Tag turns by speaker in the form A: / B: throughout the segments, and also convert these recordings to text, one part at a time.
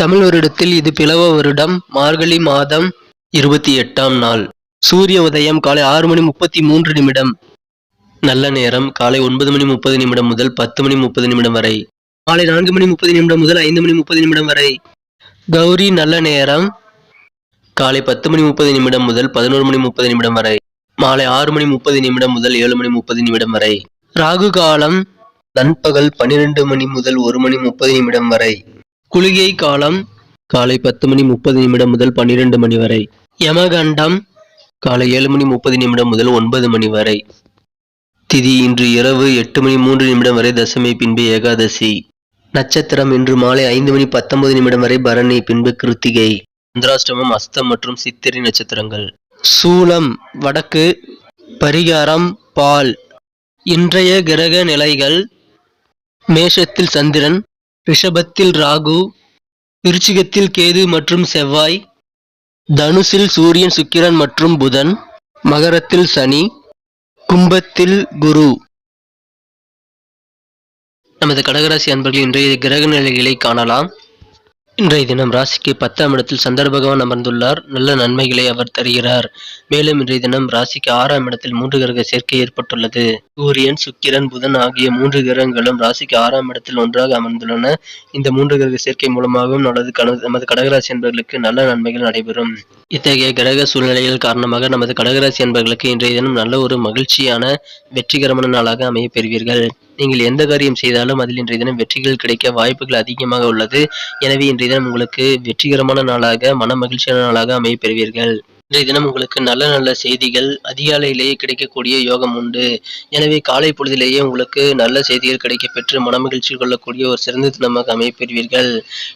A: தமிழ் வருடத்தில் இது பிளவ வருடம் மார்கழி மாதம் இருபத்தி எட்டாம் நாள். சூரிய உதயம் காலை ஆறு மணி முப்பத்தி மூன்று நிமிடம். நல்ல நேரம் காலை ஒன்பது மணி முப்பது நிமிடம் முதல் பத்து மணி முப்பது நிமிடம் வரை. மாலை நான்கு மணி முப்பது நிமிடம் முதல் ஐந்து மணி முப்பது நிமிடம் வரை. கௌரி நல்ல நேரம் காலை பத்து மணி முப்பது நிமிடம் முதல் பதினோரு மணி முப்பது நிமிடம் வரை. மாலை ஆறு மணி முப்பது நிமிடம் முதல் ஏழு மணி முப்பது நிமிடம் வரை. ராகு காலம் நண்பகல் பன்னிரண்டு மணி முதல் ஒரு மணி முப்பது நிமிடம் வரை. குளிகை காலம் காலை பத்து மணி முப்பது நிமிடம் முதல் பன்னிரண்டு மணி வரை. யமகண்டம் காலை ஏழு மணி முப்பது நிமிடம் முதல் ஒன்பது மணி வரை. திதி இன்று இரவு எட்டு மணி மூன்று நிமிடம் வரை தசமி பின்பு ஏகாதசி. நட்சத்திரம் இன்று மாலை ஐந்து மணி பத்தொன்பது நிமிடம் வரை பரணி பின்பு கிருத்திகை. சந்திராஷ்டமம் அஸ்தம் மற்றும் சித்திரை நட்சத்திரங்கள். சூலம் வடக்கு பரிகாரம் பால். இன்றைய கிரக நிலைகள் மேஷத்தில் சந்திரன் ரிஷபத்தில் ராகு விருச்சிகத்தில் கேது மற்றும் செவ்வாய் தனுசில் சூரியன் சுக்கிரன் மற்றும் புதன் மகரத்தில் சனி கும்பத்தில் குரு. நமது கடகராசி அன்பர்கள் இன்றைய கிரக நிலைகளை காணலாம். இன்றைய தினம் ராசிக்கு பத்தாம் இடத்தில் சந்திர பகவான் அமர்ந்துள்ளார். நல்ல நன்மைகளை அவர் தருகிறார். மேலும் இன்றைய தினம் ராசிக்கு ஆறாம் இடத்தில் மூன்று கிரக சேர்க்கை ஏற்பட்டுள்ளது. சூரியன் சுக்கிரன் புதன் ஆகிய மூன்று கிரகங்களும் ராசிக்கு ஆறாம் இடத்தில் ஒன்றாக அமர்ந்துள்ளன. இந்த மூன்று கிரக சேர்க்கை மூலமாகவும் நமது நமது கடகராசி என்பவர்களுக்கு நல்ல நன்மைகள் நடைபெறும். இத்தகைய கிரக சூழ்நிலைகள் காரணமாக நமது கடகராசி என்பவர்களுக்கு இன்றைய தினம் நல்ல ஒரு மகிழ்ச்சியான வெற்றிகரமான நாளாக அமையப் பெறுவீர்கள். நீங்கள் எந்த காரியம் செய்தாலும் அதில் இன்றைய தினம் வெற்றிகள் கிடைக்க வாய்ப்புகள் அதிகமாக உள்ளது. எனவே இன்றைய தினம் உங்களுக்கு வெற்றிகரமான நாளாக மன மகிழ்ச்சியான நாளாக அமையப் பெறுவீர்கள் இன்றைய தினம் உங்களுக்கு நல்ல நல்ல செய்திகள் அதிகாலையிலேயே கிடைக்கக்கூடிய யோகம் உண்டு. எனவே காலை பொழுதிலேயே உங்களுக்கு நல்ல செய்திகள் கிடைக்க பெற்று மனமகிழ்ச்சி கொள்ளக்கூடிய ஒரு சிறந்த தினமாக அமைப்பெறுவீர்கள்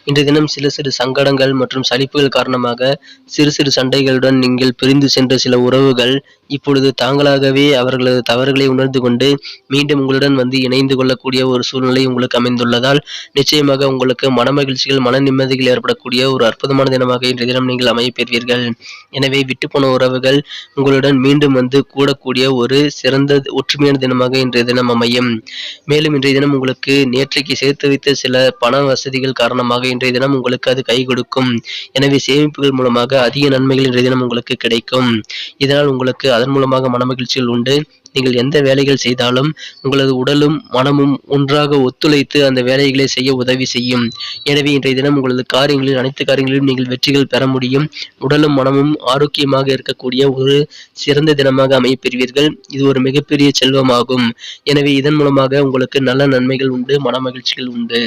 A: இன்றைய தினம் சிறு சிறு சங்கடங்கள் மற்றும் சலிப்புகள் காரணமாக சிறு சிறு சண்டைகளுடன் நீங்கள் பிரிந்து சென்ற சில உறவுகள் இப்பொழுது தாங்களாகவே அவர்களது தவறுகளை உணர்ந்து கொண்டு மீண்டும் உங்களுடன் வந்து இணைந்து கொள்ளக்கூடிய ஒரு சூழ்நிலை உங்களுக்கு அமைந்துள்ளதால் நிச்சயமாக உங்களுக்கு மனமகிழ்ச்சிகள் மன நிம்மதிகள் ஏற்படக்கூடிய ஒரு அற்புதமான தினமாக இன்றைய தினம் நீங்கள் அமையப்பெறுவீர்கள். எனவே விட்டுப்போன உறவுகள் உங்களுடன் மீண்டும் வந்து கூடக்கூடிய ஒரு சிறந்த ஒற்றுமையான தினமாக இன்றைய தினம் அமையும். மேலும் இன்றைய தினம் உங்களுக்கு நேற்றைக்கு சேர்த்து வைத்த சில பண வசதிகள் காரணமாக இன்றைய தினம் உங்களுக்கு அது கை கொடுக்கும். எனவே சேமிப்புகள் மூலமாக அதிக நன்மைகள் இன்றைய தினம் உங்களுக்கு கிடைக்கும். இதனால் உங்களுக்கு அதன் மூலமாக மனமகிழ்ச்சிகள் உண்டு. நீங்கள் எந்த வேலைகள் செய்தாலும் உங்களது உடலும் மனமும் ஒன்றாக ஒத்துழைத்து அந்த வேலைகளை செய்ய உதவி செய்யும். எனவே இன்றைய தினம் உங்களது காரியங்களில் அனைத்து காரியங்களிலும் நீங்கள் வெற்றிகள் பெற முடியும். உடலும் மனமும் ஆரோக்கியமாக இருக்கக்கூடிய ஒரு சிறந்த தினமாக அமையப்பெறுவீர்கள். இது ஒரு மிகப்பெரிய செல்வமாகும். எனவே இதன் மூலமாக உங்களுக்கு நல்ல நன்மைகள் உண்டு மன மகிழ்ச்சிகள் உண்டு.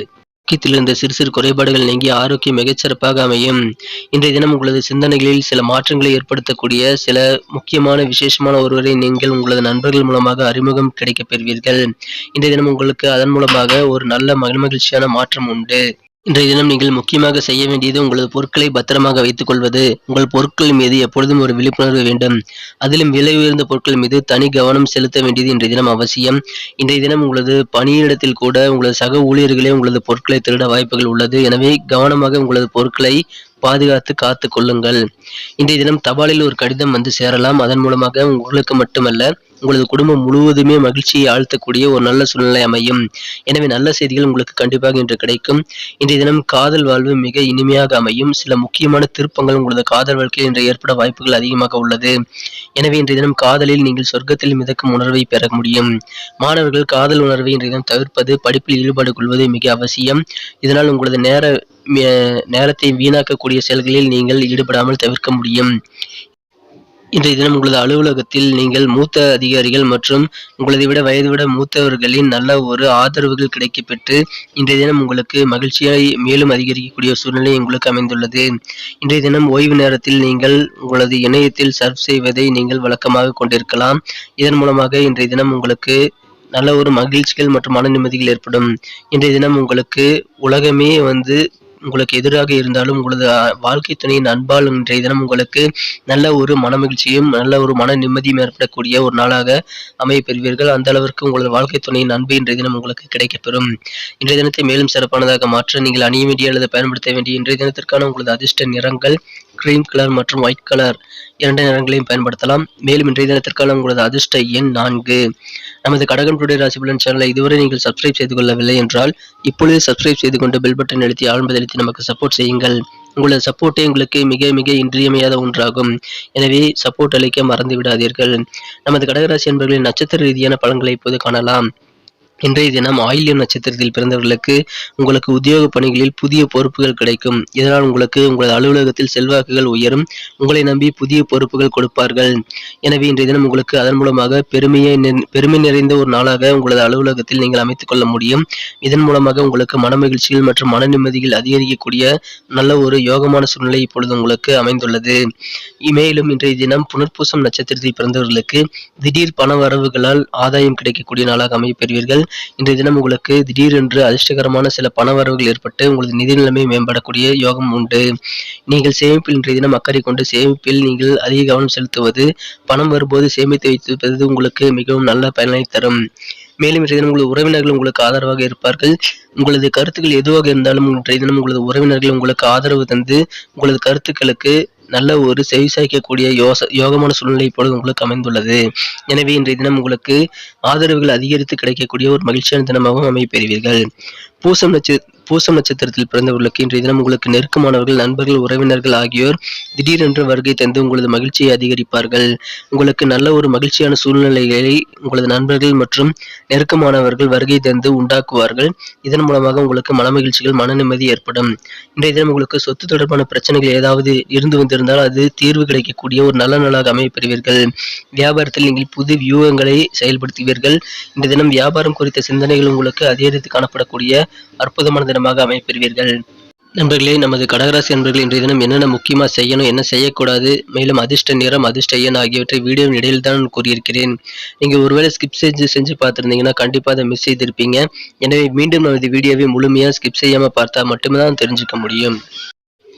A: ஆரோக்கியத்தில் இருந்த சிறு சிறு குறைபாடுகள் நீங்கி ஆரோக்கியம் மிகச்சிறப்பாக அமையும். இன்றைய தினம் உங்களது சிந்தனைகளில் சில மாற்றங்களை ஏற்படுத்தக்கூடிய சில முக்கியமான விசேஷமான ஒருவரை நீங்கள் உங்களது நண்பர்கள் மூலமாக அறிமுகம் கிடைக்கப் பெறுவீர்கள். இன்றைய தினம் உங்களுக்கு அதன் மூலமாக ஒரு நல்ல மகிழ்ச்சியான மாற்றம் உண்டு. இன்றைய தினம் நீங்கள் முக்கியமாக செய்ய வேண்டியது உங்களது பொருட்களை பத்திரமாக வைத்துக் கொள்வது. உங்கள் பொருட்கள் மீது எப்பொழுதும் ஒரு விழிப்புணர்வு வேண்டும். அதிலும் விலை உயர்ந்த பொருட்கள் மீது தனி கவனம் செலுத்த வேண்டியது இன்றைய தினம் அவசியம். இன்றைய தினம் உங்களது பணியிடத்தில் கூட உங்களது சக ஊழியர்களே உங்களது பொருட்களை திருட வாய்ப்புகள் உள்ளது. எனவே கவனமாக உங்களது பொருட்களை பாதுகாத்து காத்து கொள்ளுங்கள். இன்றைய தினம் தபாலில் ஒரு கடிதம் வந்து சேரலாம். அதன் மூலமாக உங்களுக்கு மட்டுமல்ல உங்களது குடும்பம் முழுவதுமே மகிழ்ச்சியை ஆழ்த்தக்கூடிய ஒரு நல்ல சூழ்நிலை அமையும். எனவே நல்ல செய்திகள் உங்களுக்கு கண்டிப்பாக இன்று கிடைக்கும். இன்றைய தினம் காதல் வாழ்வு மிக இனிமையாக அமையும். சில முக்கியமான திருப்பங்கள் உங்களது காதல் வாழ்க்கையில் இன்று ஏற்பட வாய்ப்புகள் அதிகமாக உள்ளது. எனவே இன்றைய தினம் காதலில் நீங்கள் சொர்க்கத்தில் மிதக்கும் உணர்வை பெற முடியும். மாணவர்கள் காதல் உணர்வை இன்றைய தினம் தவிர்ப்பது படிப்பில் ஈடுபாடு கொள்வது மிக அவசியம். இதனால் உங்களது நேர நேரத்தை வீணாக்கக்கூடிய செயல்களில் நீங்கள் ஈடுபடாமல் தவிர்க்க முடியும். இன்றைய தினம் உங்களது அலுவலகத்தில் நீங்கள் மூத்த அதிகாரிகள் மற்றும் உங்களதை விட வயது விட மூத்தவர்களின் நல்ல ஒரு ஆதரவுகள் கிடைக்கப்பெற்று இன்றைய தினம் உங்களுக்கு மகிழ்ச்சியை மேலும் அதிகரிக்கக்கூடிய சூழ்நிலை உங்களுக்கு அமைந்துள்ளது. இன்றைய தினம் ஓய்வு நேரத்தில் நீங்கள் உங்களது இணையத்தில் சர்வ் செய்வதை நீங்கள் வழக்கமாக கொண்டிருக்கலாம். இதன் மூலமாக இன்றைய தினம் உங்களுக்கு நல்ல ஒரு மகிழ்ச்சிகள் மற்றும் மன நிம்மதிகள் ஏற்படும். இன்றைய தினம் உங்களுக்கு உலகமே வந்து உங்களுக்கு எதிராக இருந்தாலும் உங்களது வாழ்க்கை துணையின் அன்பால் இன்றைய தினம் உங்களுக்கு நல்ல ஒரு மன மகிழ்ச்சியும் நல்ல ஒரு மன நிம்மதியும் ஏற்படக்கூடிய ஒரு நாளாக அமைய பெறுவீர்கள். அந்த அளவிற்கு உங்களது வாழ்க்கை துணையின் அன்பு இன்றைய தினம் உங்களுக்கு கிடைக்கப்பெறும். இன்றைய தினத்தை மேலும் சிறப்பானதாக மாற்ற நீங்கள் அணிய வேண்டிய அல்லது பயன்படுத்த வேண்டிய இன்றைய தினத்திற்கான உங்களது அதிர்ஷ்ட நிறங்கள் கிரீம் கலர் மற்றும் ஒயிட் கலர் இரண்டு நிறங்களையும் பயன்படுத்தலாம். மேலும் இன்றைய தினத்திற்கான உங்களது அதிர்ஷ்ட எண் நான்கு. நமது கடகம் டுடே ராசிபலன் சேனலை இதுவரை நீங்கள் சப்ஸ்கிரைப் செய்து கொள்ளவில்லை என்றால் இப்பொழுது சப்ஸ்கிரைப் செய்து கொண்டு பெல் பட்டன் அழுத்தி ஆழ்ந்தழுத்தி நமக்கு சப்போர்ட் செய்யுங்கள். உங்களது சப்போர்ட்டே உங்களுக்கு மிக மிக இன்றியமையாத ஒன்றாகும். எனவே சப்போர்ட் அளிக்க மறந்து விடாதீர்கள். நமது கடகராசி என்பவர்களின் நட்சத்திர ரீதியான பலன்களை இப்போது காணலாம். இன்றைய தினம் ஆயில்யம் நட்சத்திரத்தில் பிறந்தவர்களுக்கு உங்களுக்கு உத்தியோக பணிகளில் புதிய பொறுப்புகள் கிடைக்கும். இதனால் உங்களுக்கு உங்களது அலுவலகத்தில் செல்வாக்குகள் உயரும். உங்களை நம்பி புதிய பொறுப்புகள் கொடுப்பார்கள். எனவே இன்றைய தினம் உங்களுக்கு அதன் மூலமாக பெருமையை பெருமை நிறைந்த ஒரு நாளாக உங்களது அலுவலகத்தில் நீங்கள் அமைத்துக் கொள்ள முடியும். இதன் மூலமாக உங்களுக்கு மன மகிழ்ச்சிகள் மற்றும் மன நிம்மதிகள் அதிகரிக்கக்கூடிய நல்ல ஒரு யோகமான சூழ்நிலை இப்பொழுது உங்களுக்கு அமைந்துள்ளது. மேலும் இன்றைய தினம் புனர்பூசம் நட்சத்திரத்தில் பிறந்தவர்களுக்கு திடீர் பண வரவுகளால் ஆதாயம் கிடைக்கக்கூடிய நாளாக அமைப்பெறுவீர்கள் இன்றைய தினம் உங்களுக்கு திடீரென்று அதிர்ஷ்டகரமான சில பண வரவுகள் ஏற்பட்டு உங்களது நிதி நிலைமை மேம்படக்கூடிய யோகம் உண்டு. நீங்கள் சேமிப்பில் இன்றைய தினம் அக்கறை கொண்டு சேமிப்பில் நீங்கள் அதிக கவனம் செலுத்துவது பணம் வரும்போது சேமித்து வைத்திருப்பது உங்களுக்கு மிகவும் நல்ல பயனை தரும். மேலும் இன்றைய தினம் உங்களது உறவினர்கள் உங்களுக்கு ஆதரவாக இருப்பார்கள். உங்களது கருத்துக்கள் எதுவாக இருந்தாலும் இன்றைய தினம் உங்களது உறவினர்கள் உங்களுக்கு ஆதரவு தந்து உங்களது கருத்துக்களுக்கு நல்ல ஒரு செவிசாய்க்கக்கூடிய யோச யோகமான சூழ்நிலை இப்பொழுது உங்களுக்கு அமைந்துள்ளது. எனவே இன்றைய தினம் உங்களுக்கு ஆதரவுகள் அதிகரித்து கிடைக்கக்கூடிய ஒரு மகிழ்ச்சியான தினமாகவும் அமைப்பெறுவீர்கள் பூசம் நட்ச பூசம் நட்சத்திரத்தில் பிறந்தவர்களுக்கு இன்றைய தினம் உங்களுக்கு நெருக்கமானவர்கள் நண்பர்கள் உறவினர்கள் ஆகியோர் திடீரென்று வருகை தந்து உங்களது மகிழ்ச்சியை அதிகரிப்பார்கள். உங்களுக்கு நல்ல ஒரு மகிழ்ச்சியான சூழ்நிலைகளை உங்களது நண்பர்கள் மற்றும் நெருக்கமானவர்கள் வருகை தந்து உண்டாக்குவார்கள். இதன் மூலமாக உங்களுக்கு மன மகிழ்ச்சிகள் மன நிம்மதி ஏற்படும். இன்றைய தினம் உங்களுக்கு சொத்து தொடர்பான பிரச்சனைகள் ஏதாவது இருந்து வந்திருந்தால் அது தீர்வு கிடைக்கக்கூடிய ஒரு நல்ல நாளாக அமைய பெறுவீர்கள் வியாபாரத்தில் நீங்கள் புது வியூகங்களை செயல்படுத்துவீர்கள். இந்த தினம் வியாபாரம் குறித்த சிந்தனைகள் உங்களுக்கு அதிகரித்து காணப்படக்கூடிய அற்புதமான தினமாக அமைப்பெறுவீர்கள். நண்பர்களே நமது கடகராசி நண்பர்கள் இன்றைய தினம் என்னென்ன முக்கியமாக செய்யணும் என்ன செய்யக்கூடாது மேலும் அதிர்ஷ்ட நிறம் அதிர்ஷ்ட எண் ஆகியவற்றை வீடியோவின் இடையில் தான் கூறியிருக்கிறேன். நீங்கள் ஒருவேளை ஸ்கிப் செஞ்சு செஞ்சு பார்த்துருந்தீங்கன்னா கண்டிப்பாக அதை மிஸ் செய்திருப்பீங்க. எனவே மீண்டும் நமது வீடியோவை முழுமையாக ஸ்கிப் செய்யாமல் பார்த்தா மட்டுமே தான் தெரிஞ்சுக்க முடியும்.